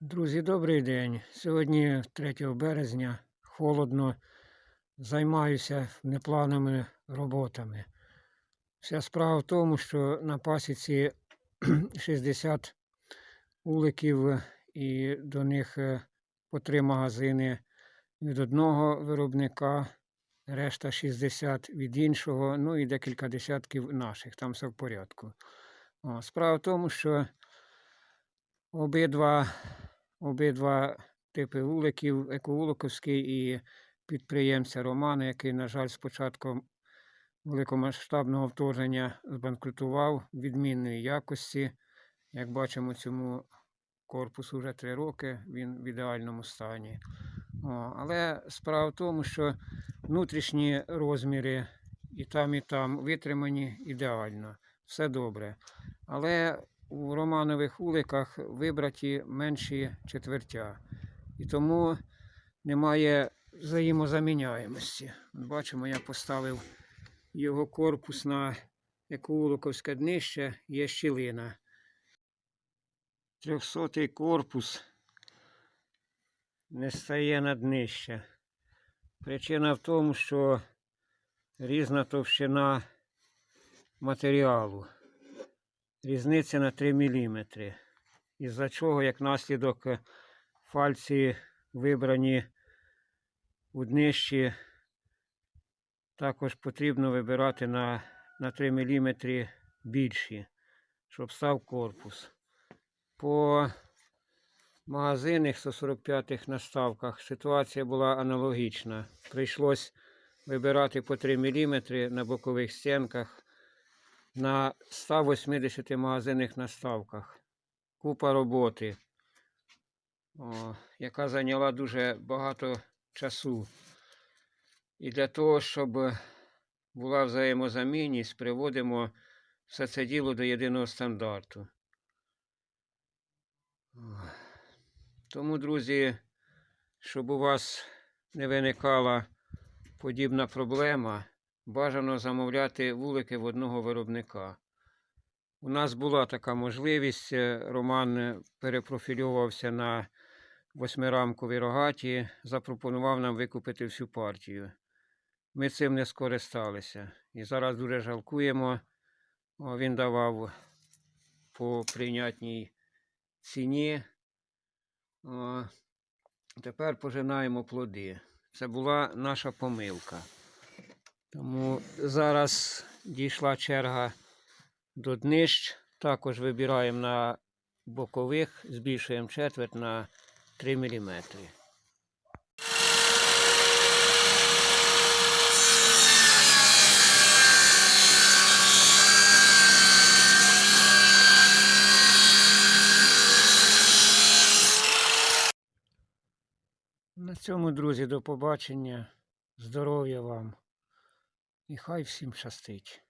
Друзі, добрий день. Сьогодні 3 березня, холодно. Займаюся неплановими роботами. Вся справа в тому, що на пасіці 60 уликів і до них е, по три магазини від одного виробника, решта 60 від іншого, ну і декілька десятків наших, там все в порядку. О, справа в тому, що обидва обидва типи вуликів, екоуликовський і підприємця Романа, який, на жаль, з початком великомасштабного вторгнення збанкрутував відмінної якості. Як бачимо, цьому корпусу вже три роки, він в ідеальному стані. О, але справа в тому, що внутрішні розміри і там, і там витримані ідеально, все добре. Але у романових уликах вибраті менші четвертя. І тому немає взаємозаміняємості. Бачимо, я поставив його корпус на екоуликовське днище, є щілина. Трьохсотий корпус не стає на днище. Причина в тому, що різна товщина матеріалу різниця на 3 мм. Із-за чого, як наслідок, фальці вибрані у днищі, також потрібно вибирати на, на 3 мм більші, щоб став корпус. По магазинних 145-х наставках ситуація була аналогічна. Прийшлось вибирати по 3 мм на бокових стінках на 180 магазинних наставках. Купа роботи, о, яка зайняла дуже багато часу. І для того, щоб була взаємозамінність, приводимо все це діло до єдиного стандарту. Тому, друзі, щоб у вас не виникала подібна проблема, бажано замовляти вулики в одного виробника. У нас була така можливість. е, Роман е, перепрофільовувався на восьмирамкові рогаті, запропонував нам викупити всю партію. Ми цим не скористалися. І зараз дуже жалкуємо. Він давав по прийнятній ціні. Тепер пожинаємо плоди. Це була наша помилка. Тому зараз дійшла черга до днищ. Також вибираємо на бокових, збільшуємо четверть на 3 мм. На цьому, друзі, до побачення. Здоров'я вам. І хай всім щастить.